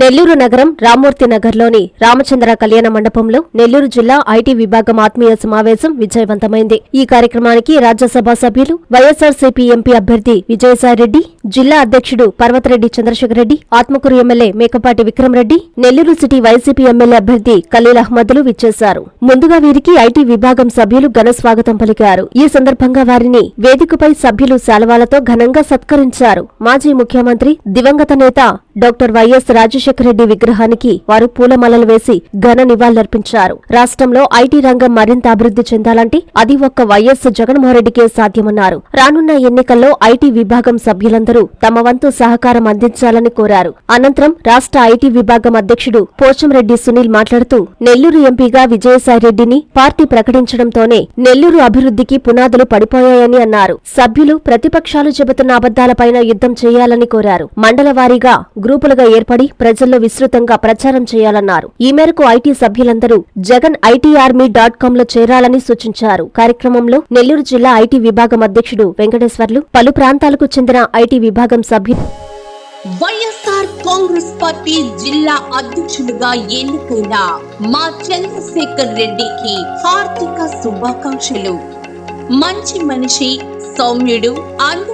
నెల్లూరు నగరం రామూర్తి నగర్లోని రామచంద్ర కళ్యాణ మండపంలో నెల్లూరు జిల్లా ఐటీ విభాగం ఆత్మీయ సమావేశం విజయవంతమైంది. ఈ కార్యక్రమానికి రాజ్యసభ సభ్యులు వైఎస్ఆర్సీపీ ఎంపీ అభ్యర్థి విజయసాయిరెడ్డి జిల్లా అధ్యక్షుడు Parvathareddy Chandrasekhar Reddy Atmakur MLA Mekapati Vikramreddy Nellore city YCP MLA అభ్యర్థి ఖలీల్ అహ్మద్లు విచ్చేశారు. ముందుగా వీరికి ఐటీ విభాగం సభ్యులు ఘన స్వాగతం పలికారు. ఈ సందర్భంగా వారిని వేదికపై సభ్యులు శాలవాలతో ఘనంగా సత్కరించారు. మాజీ ముఖ్యమంత్రి దివంగత నేత డాక్టర్ వైఎస్ రాజశేఖర రెడ్డి విగ్రహానికి వారు పూలమాలలు వేసి ఘన నివాళులర్పించారు. రాష్ట్రంలో ఐటీ రంగం మరింత అభివృద్ధి చెందాలంటే అది ఒక్క వైఎస్ జగన్మోహన్రెడ్డికే సాధ్యమన్నారు. రానున్న ఎన్నికల్లో ఐటీ విభాగం సభ్యులందరూ తమ వంతు సహకారం అందించాలని కోరారు. అనంతరం రాష్ట్ర ఐటీ విభాగం అధ్యక్షుడు పోచంరెడ్డి సునీల్ మాట్లాడుతూ నెల్లూరు ఎంపీగా విజయసాయిరెడ్డిని పార్టీ ప్రకటించడంతోనే నెల్లూరు అభివృద్ధికి పునాదులు పడిపోయాయని అన్నారు. సభ్యులు ప్రతిపక్షాలు చెబుతున్న అబద్దాలపైన యుద్ధం చేయాలని కోరారు. మండల వారీగా గ్రూపులుగా ఏర్పడి ప్రజల్లో విస్తృతంగా ప్రచారం చేయాలన్నారు. ఈ మేరకు ఐటీ సభ్యులందరూ జగన్ ఐటీ ఆర్మీ డాట్ కామ్లో చేరాలని సూచించారు. కార్యక్రమంలో నెల్లూరు జిల్లా ఐటీ విభాగం అధ్యక్షుడు వెంకటేశ్వర్లు పలు ప్రాంతాలకు చెందిన ఐటీ విభాగం సభ్యులు వైఎస్ఆర్ కాంగ్రెస్ పార్టీ జిల్లా అధ్యక్షులుగా ఎన్నికైన మా చంద్రశేఖర్ రెడ్డికి హార్దిక శుభాకాంక్షలు. మంచి మనిషి సౌమ్యుడు అందరి